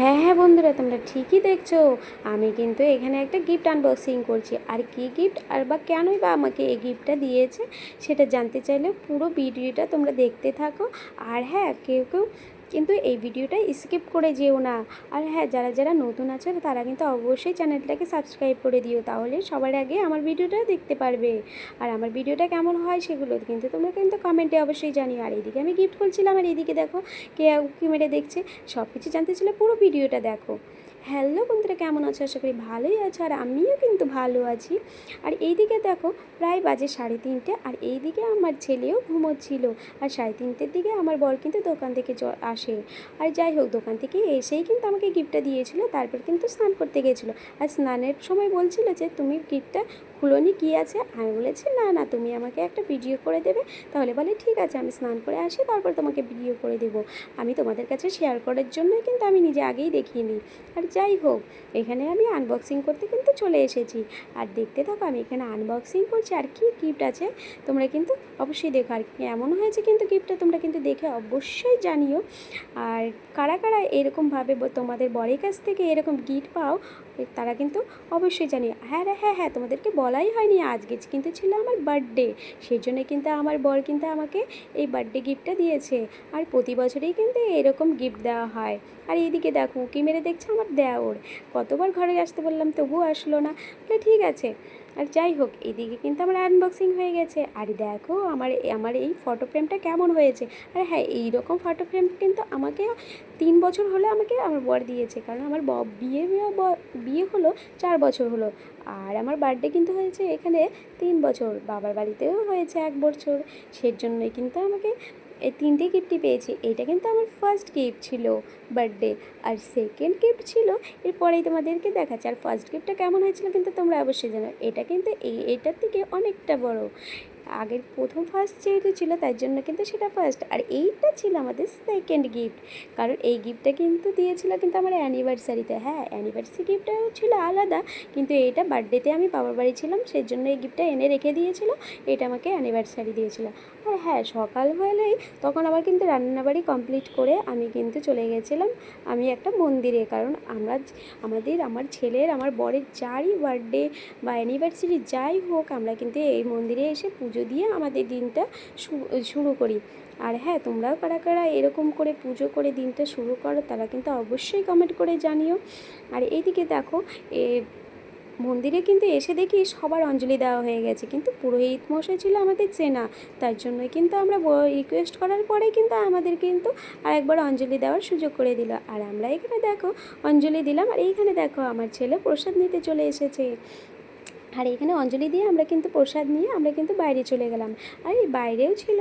হ্যাঁ হ্যাঁ বন্ধুরা, তোমরা ঠিকই দেখছ। আমি কিন্তু এখানে একটা গিফট আনবক্সিং করছি। আর কি গিফট আর বা কেনই বা আমাকে এই গিফটটা দিয়েছে, সেটা জানতে চাইলে পুরো ভিডিওটা তোমরা দেখতে থাকো। আর হ্যাঁ কেউ কেউ কিন্তু এই ভিডিওটা স্কিপ করে যেও না। আর হ্যাঁ যারা যারা নতুন আছে, তারা কিন্তু অবশ্যই চ্যানেলটাকে সাবস্ক্রাইব করে দিও, তাহলে সবার আগে আমার ভিডিওটা দেখতে পারবে। আর আমার ভিডিওটা কেমন হয় সেগুলো কিন্তু তোমরা কিন্তু কমেন্টে অবশ্যই জানিও। আর এইদিকে আমি গিফট করছিলাম, আর এইদিকে দেখো কে মেরে দেখছে সব কিছু জানতে চাইলে পুরো ভিডিওটা দেখো। হ্যালো বন্ধুরা, কেমন আছো? আশা করি ভালোই আছো আর আমিও কিন্তু ভালো আছি। আর এইদিকে দেখো, প্রায় বাজে সাড়ে তিনটে আর এইদিকে আমার ছেলেও ঘুমোচ্ছিল আর সাড়ে তিনটের দিকে আমার বর কিন্তু দোকান থেকে আসে। আর যাই হোক, দোকান থেকে এসেই কিন্তু আমাকে গিফটটা দিয়েছিল, তারপর কিন্তু স্নান করতে গেছিল। আর স্নানের সময় বলছিল যে, তুমি গিফটটা খুলোনি, কী আছে? আমি বলেছি, না না, তুমি আমাকে একটা ভিডিও করে দেবে। তাহলে বলে, ঠিক আছে, আমি স্নান করে আসি, তারপর তোমাকে ভিডিও করে দেবো। আমি তোমাদের কাছে শেয়ার করার জন্যই কিন্তু আমি নিজে আগেই দেখিয়ে নিই আর যাই হোক, এখানে আমি আনবক্সিং করতে কিন্তু চলে এসেছি। আর দেখতে থাকো, আমি এখানে আনবক্সিং করছি। আর কি গিফট আছে, তোমরা কিন্তু অবশ্যই দেখো। আর এমন হয়েছে কিন্তু গিফটটা তোমরা কিন্তু দেখে অবশ্যই জানিও। আর কারা কারা এরকমভাবে তোমাদের বরের কাছ থেকে এরকম গিফট পাও তারা কিন্তু অবশ্যই জানি। হ্যাঁ রে হ্যাঁ হ্যাঁ তোমাদেরকে বলাই হয়নি আজকে। কিন্তু ছিল আমার বার্থডে সেই জন্য কিন্তু আমার বর কিন্তু আমাকে এই বার্থডে গিফটটা দিয়েছে। আর প্রতি বছরেই কিন্তু এরকম গিফট দেওয়া হয়। আর এইদিকে দেখো কি মেরে দেখছে আমার দেওর। কতবার ঘরে আসতে বললাম, তবুও আসলো না। ঠিক আছে। আর যাই হোক, এদিকে কিন্তু আমার আনবক্সিং হয়ে গেছে। আর দেখো, আমার আমার এই ফটো ফ্রেমটা কেমন হয়েছে? আর হ্যাঁ এই রকম ফটো ফ্রেম কিন্তু আমাকে তিন বছর হলো আমাকে আমার বর দিয়েছে। কারণ আমার ব- বিয়ে বিয়ে হলো চার বছর হলো। আর আমার বার্থডে কিন্তু হয়েছে এখানে তিন বছর। বাবার বাড়িতেও হয়েছে এক বছর। সেই জন্যই কিন্তু আমাকে এই তিনটে গিফটই পেয়েছি। এটা কিন্তু আমার ফার্স্ট গিফট ছিল বার্থডে আর সেকেন্ড গিফট ছিল, এরপরেই তোমাদেরকে দেখাচ্ছি। আর ফার্স্ট গিফটটা কেমন হয়েছিল কিন্তু তোমরা অবশ্যই জানো। এটা কিন্তু এই, এটার থেকে অনেকটা বড়। আগের প্রথম ফার্স্ট যেহেতু ছিল, তার জন্য কিন্তু সেটা ফার্স্ট আর এইটা ছিল আমাদের সেকেন্ড গিফট কারণ এই গিফটটা কিন্তু দিয়েছিল কিন্তু আমার অ্যানিভার্সারিতে হ্যাঁ অ্যানিভার্সারি গিফটটাও ছিল আলাদা, কিন্তু এটা বার্থডেতে আমি বাবার বাড়ি ছিলাম সেই জন্য এই গিফটটা এনে রেখে দিয়েছিল, এটা আমাকে অ্যানিভার্সারি দিয়েছিল। আর হ্যাঁ সকাল হলেই তখন আমার কিন্তু রান্নাবাড়ি কমপ্লিট করে আমি কিন্তু চলে গেছিলাম, আমি একটা মন্দিরে। কারণ আমরা আমাদের, আমার ছেলের, আমার বরের যারই বার্থডে বা অ্যানিভার্সারি যাই হোক, আমরা কিন্তু এই মন্দিরে এসে পুজো দিয়ে আমাদের দিনটা শুরু করি। আর হ্যাঁ তোমরাও কারা কারা এরকম করে পুজো করে দিনটা শুরু করো, তারা কিন্তু অবশ্যই কমেন্ট করে জানিও। আর এইদিকে দেখো, এ মন্দিরে কিন্তু এসে দেখি সবার অঞ্জলি দেওয়া হয়ে গেছে, কিন্তু পুরোহিত মশাই ছিল আমাদের চেনা। তার জন্যই কিন্তু আমরা রিকোয়েস্ট করার পরে কিন্তু আমাদের কিন্তু আর একবার অঞ্জলি দেওয়ার সুযোগ করে দিল। আর আমরা এখানে দেখো, অঞ্জলি দিলাম। আর এইখানে দেখো, আমার ছেলে প্রসাদ নিতে চলে এসেছে। আর এখানে অঞ্জলি দিয়ে আমরা কিন্তু প্রসাদ নিয়ে আমরা কিন্তু বাইরে চলে গেলাম। আর এই বাইরেও ছিল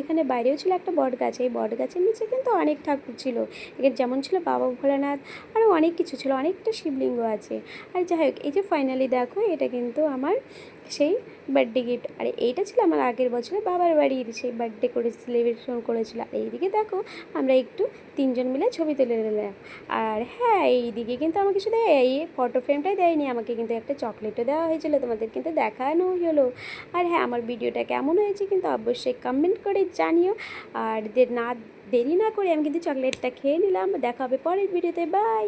এখানে বাইরেও ছিল একটা বট গাছ এই বট গাছের নিচে কিন্তু অনেক ঠাকুর ছিল। এখানে যেমন ছিল বাবা ভোলানাথ, আরও অনেক কিছু ছিল, অনেকটা শিবলিঙ্গ আছে। আর যাই হোক, এই যে ফাইনালি দেখো, এটা কিন্তু আমার সেই বার্থডে গিফট আর এইটা ছিল আমার আগের বছরে বাবার বাড়ির সেই বার্থডে করে সেলিব্রেশন করেছিল। আর এইদিকে দেখো, আমরা একটু তিনজন মিলে ছবি তুলে নিলাম। আর হ্যাঁ এইদিকে কিন্তু আমাকে শুধু এই ফটো ফ্রেমটাই দেয়নি, আমাকে কিন্তু একটা চকলেটও দেওয়া হয়েছিল তোমাদের কিন্তু দেখানো হলো। আর হ্যাঁ আমার ভিডিওটা কেমন হয়েছে কিন্তু অবশ্যই কমেন্ট করে জানিও। আর না, দেরি না করে আমি কিন্তু চকলেটটা খেয়ে নিলাম। দেখা হবে পরের ভিডিওতে বাই